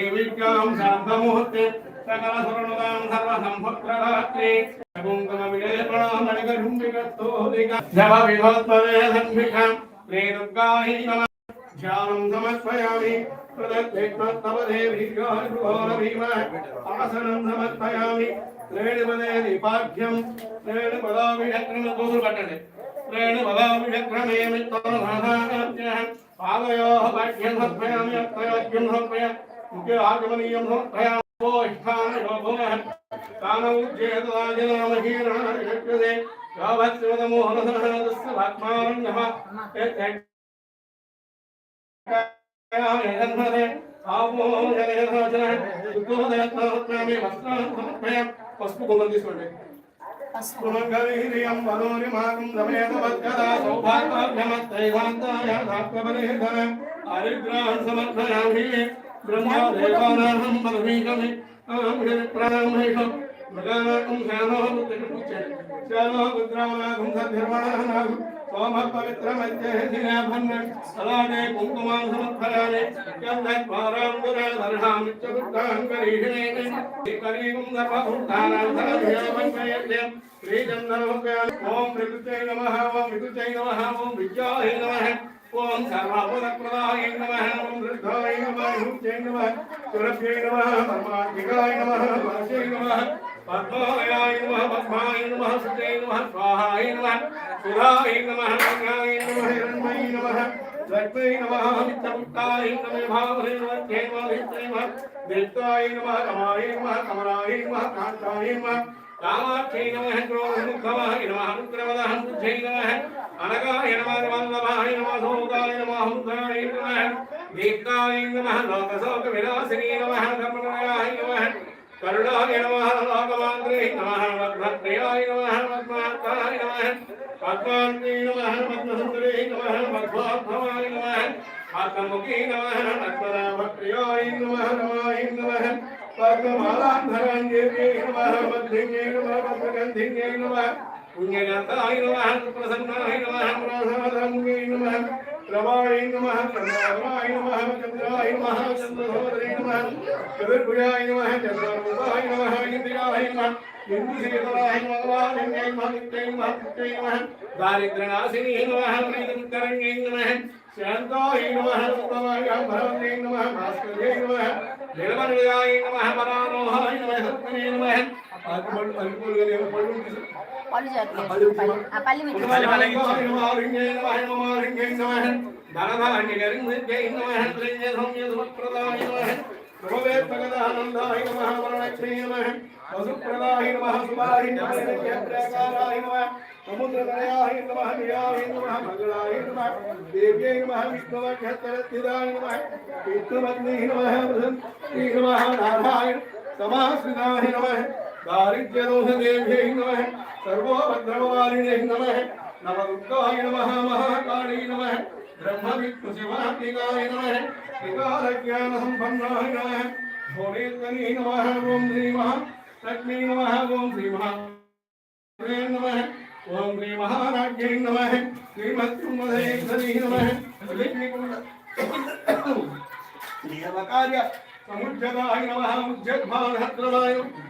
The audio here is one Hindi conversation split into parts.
देवीकां शान्तमुहूर्ते सकलसुरणुतां सर्वसम्भक्तरात्रे कुङ्कुमविलेपणामणिगर्हुम्बिकस्तोलिकाभविभत्पदेहसम्भिकां प्रे दुर्गायै नमः ध्यानं समर्पयामि आसनं समर्पयामि त्रेणुपदे निपाठ्यं त्रेणुपदाभिषक्रमदूरुकटणे त्रेणुपदाभिषक्रमे मित्रं पादयोः पाठ्यं समर्पयामि अत्रयाज्ञं समर्पयामि मुखे आगमनीयं समर्थयामो इष्ठान् योगुनः तानमुज्जेतदाजनामहीरणः शक्यते यावत्सिवदमोहनसहनदस्य भात्मारण्यः यजन्मदे आपोहं जनयसवचनः शुद्धोदयत्नात्मामि वस्त्रान् समर्पय पस्पु कुमन्ति स्मरे सुमङ्गलैरियं मनोरिमागं दमयतवद्गदा सौभाग्याभ्यमत्रैवान्ताय धात्वबलिर्धन हरिग्रहं समर्थयामि బ్రహ్మదేవానాహం పరమేకమే ప్రాణమేకం మృగానాకం ధ్యానం శ్యామో రుద్రానాకం సద్భిర్వాణానాకం సోమ పవిత్రమధ్యేనాభన్న అలానే కుంకుమాం సముద్భరానే శ్రీచంద్రోం ప్రకృతై నమ ఓం వికృతై నమ ఓం విద్యాహై నమ. ॐ विद्युते नमः ॐ विद्युते नमः ॐ विद्याय नमः ॐ सर्वभूतप्रदाय नमः ॐ वृद्धाय नमः हुत्यै नमः सुरभ्यै नमः परमाधिकाय नमः वासै नमः पद्माय नमः पद्माय नमः सुते नमः स्वाहाय नमः सुधाय नमः गंगाय नमः हिरण्मयी नमः लक्ष्मी नमः मित्रपुत्राय नमः भावने नमः देवाय नमः देवताय नमः रमाय नमः कमलाय नमः कान्ताय नमः कामाक्षै नमः क्रोधमुखमाय नमः रुद्रवदः बुद्धै नमः अनगाय नमः वल्लभाय नमः सोदाय नमः हुदाय नमः दीप्ताय नमः लोकशोकविनाशिनी नमः धर्मनयाय नमः करुणाय नमः लोकमान्द्रे नमः वक्रप्रियाय नमः पद्मार्काय नमः पद्मान्ते नमः पद्मसुन्दरे नमः पद्माभवाय नमः पद्ममुखे नमः पद्मनाभप्रियाय नमः పుణ్యజాతాయ నమః ప్రసన్నాయ నమః ప్రసాదాంగై నమః రమాయ నమః చంద్రాయ నమః చంద్రాయ నమః చంద్రసోదరే నమః చతుర్భుజాయ నమః చంద్రరూపాయ నమః ఇంద్రియాయ నమః దారిద్రనాశిని నమః ప్రీతంకరణ్యై నమః శాంతాయ నమః రూపమాయ భరవే నమః భాస్కరే वसुप्रदाय नमः सुभाय नमः प्रकाराय नमः समुद्रतनयाय नमः निराय नमः मंगलाय नमः देव्यै नमः विष्णुवक्षत्रस्थिताय नमः विष्णुपत्न्यै नमः नमः नारायण समाश्रिताय नमः दारिद्र्यदोषदेव्यै नमः सर्वोपद्रववारिणे नमः। नवदुर्गाय नमः, महाकाली नमः। ब्रह्मविष्णुशिवात्मिकाय नमः। त्रिकालज्ञानसम्पन्नाय नमः। भुवनेश्वरी नमः ओं श्रीमः लक्ष्मी नमः, ओम श्री महादेव नमः। ओम श्री महाराज्ञै नमः। श्रीमत्कुम्भधरेश्वरी नमः। नियमकार्य समुज्जगाय नमः। उज्जग्भानहत्रदाय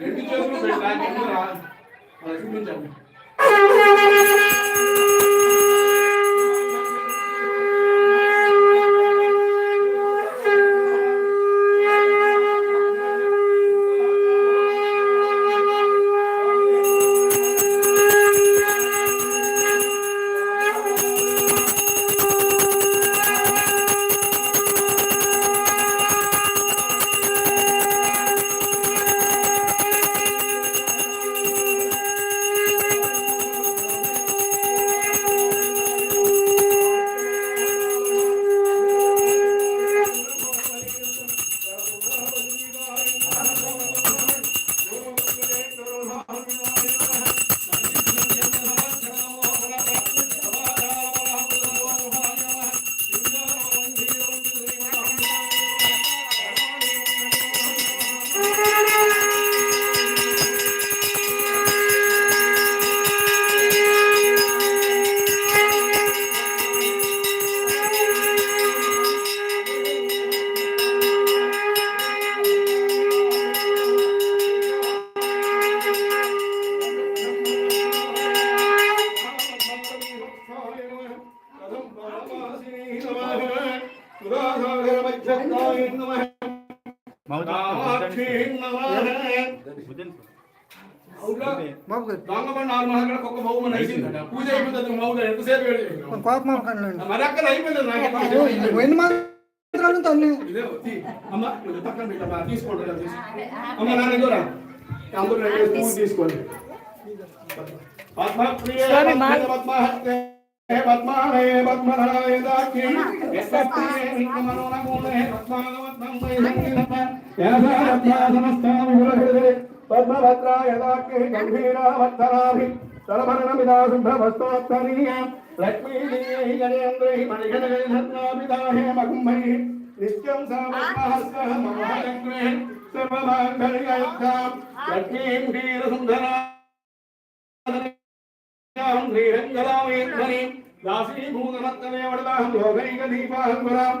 రెండు చేతులు పెట్టాలి చూపించండి పూజ అయిపోతుంది మౌగా ఎంతసేపు వేడి చేసినావు? కోపం కనండి మరి అక్కడ అయిపోయింది నాకు ఎన్ని మాత్రాలు తల్లి ఇదే వచ్చి అమ్మ కొంచెం పక్కన పెట్టమ్మా తీసుకోండి ఇలా తీసుకో. అమ్మ నాన్న దూరం అందరూ రెండు స్పూన్ తీసుకోండి పద్మప్రియ समस्तामुलहृदये पद्मभद्राय दाके गम्भीरावत्तराभि सरभरणमिदाशुभ्रभस्तोत्तरीयां लक्ष्मीदेहि गजेन्द्रैः मणिगणगणधर्माभिदाहे मकुम्भैः नित्यं सामहस्तः ममहलग्ने सर्वमाङ्गलिकयुक्तां लक्ष्मीं क्षीरसुन्दरां श्रीरङ्गदामेश्वरीं दासीभूतमत्तमेवडदाहं योगैकदीपाहं वराम्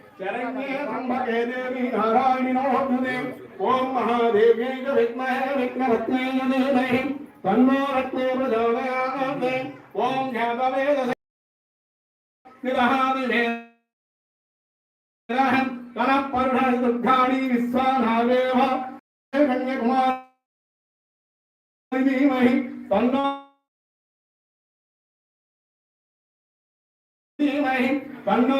शरण्ये देवी नारायणो हृदे ॐ महादेव्यै च विद्महे विघ्नरत्नै धीमहि तन्नो रत्ने प्रचोदयात् ॐ ज्ञातवेद निरहादिवे कनः पर्णानि दुर्गाणि विश्वानावेव कन्याकुमारी धीमहि तन्नो धीमहि तन्नो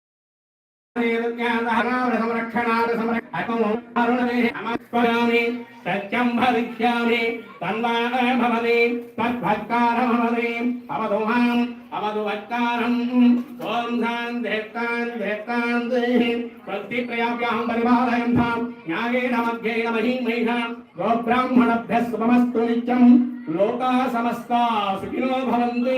संरक्षणादि सत्यं भविष्यामि तन्वाय भवति तद्भक्तारं भवति अवधुमाम् अवधुभक्तारम् ॐ धान् देवतान् देवतान् देहि भक्तिप्रयाभ्यां परिपालयन्तां न्यायेन मध्येन महिमैः गोब्राह्मणभ्यः सुभमस्तु नित्यं लोकाः समस्ता सुखिनो भवन्ति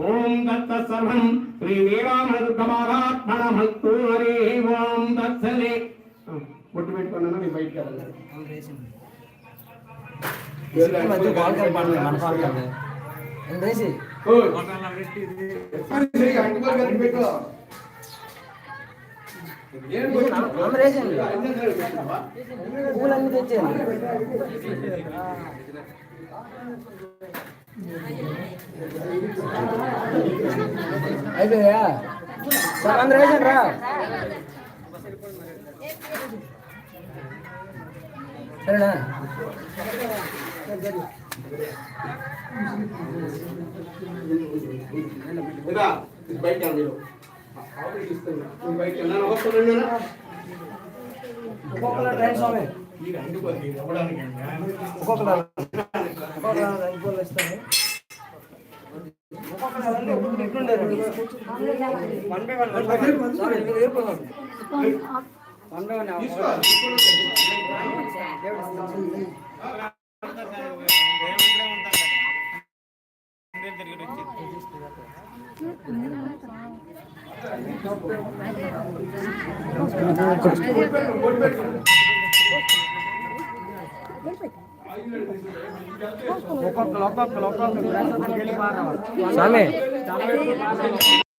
ఓం. దత్త సర్వం శ్రీ వీరామృతమారాత్మణమస్తు హరి ఓం దత్సలే బొట్టు? పెట్టుకున్నాను నేను బయటికి పూలన్నీ తెచ్చేయండి అయిపోయా సార్ అందరూ వేసాను రా సరేనా ఇదా ఇది బయట మీరు ఆవిడ ఇస్తున్నా నేను బయట వెళ్ళాను వస్తున్నాను ఒక్కొక్కరు రైట్ స్వామి ఒక్కొక్క ఇస్తాను one by one one by one Thank you. ఏర్పడండి one by one